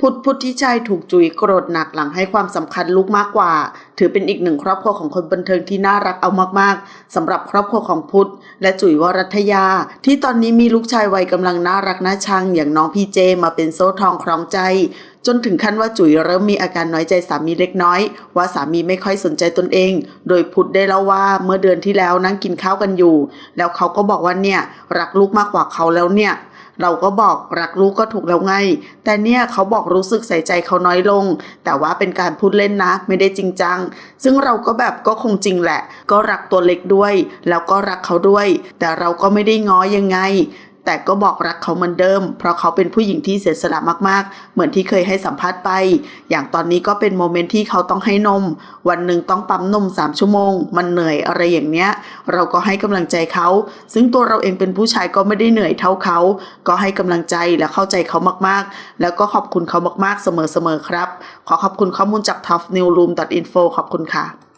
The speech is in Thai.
พุทธพุทธิชัยถูกจุ๋ยโกรธหนักหลังให้ความสำคัญลูกมากกว่า ถือเป็นอีกหนึ่งครอบครัวของคนบันเทิงที่น่ารักเอามากๆสำหรับครอบครัวของพุทธและจุ๋ยวรัตยา ที่ตอนนี้มีลูกชายวัยกำลังน่ารักน่าชัง อย่างน้องพีเจมาเป็นโซ่ทองครองใจ จนถึงขั้นว่าจุ๋ยเริ่มมีอาการน้อยใจสามีเล็กน้อย ว่าสามีไม่ค่อยสนใจตนเอง โดยพุทธได้เล่าว่าเมื่อเดือนที่แล้วนั่งกินข้าวกันอยู่ แล้วเขาก็บอกว่าเนี่ยรักลูกมากกว่าเขาแล้วเนี่ย เราก็บอกรักลูกก็ถูกแล้วไง แต่เนี่ยเขาบอกรู้สึกใส่ใจเขาน้อยลง แต่ว่าเป็นการพูดเล่นนะ ไม่ได้จริงจัง ซึ่งเราก็แบบก็คงจริงแหละ ก็รักตัวเล็กด้วย แล้วก็รักเขาด้วย แต่เราก็ไม่ได้ง้อยังไง แต่ก็บอกรักเขาเหมือนเดิม เพราะเขาเป็นผู้หญิงที่เสียสละมากๆ เหมือนที่เคยให้สัมภาษณ์ไป อย่างตอนนี้ก็เป็นโมเมนต์ที่เขาต้องให้นม วันหนึ่งต้องปั๊มนม 3 ชั่วโมง มันเหนื่อยอะไรอย่างเนี้ย เราก็ให้กำลังใจเขา ซึ่งตัวเราเองเป็นผู้ชายก็ไม่ได้เหนื่อยเท่าเขา ก็ให้กำลังใจและเข้าใจเขามากๆ แล้วก็ขอบคุณเขามากๆ เสมอๆ ครับ ขอขอบคุณข้อมูลจาก topnewsroom.info ขอบคุณค่ะ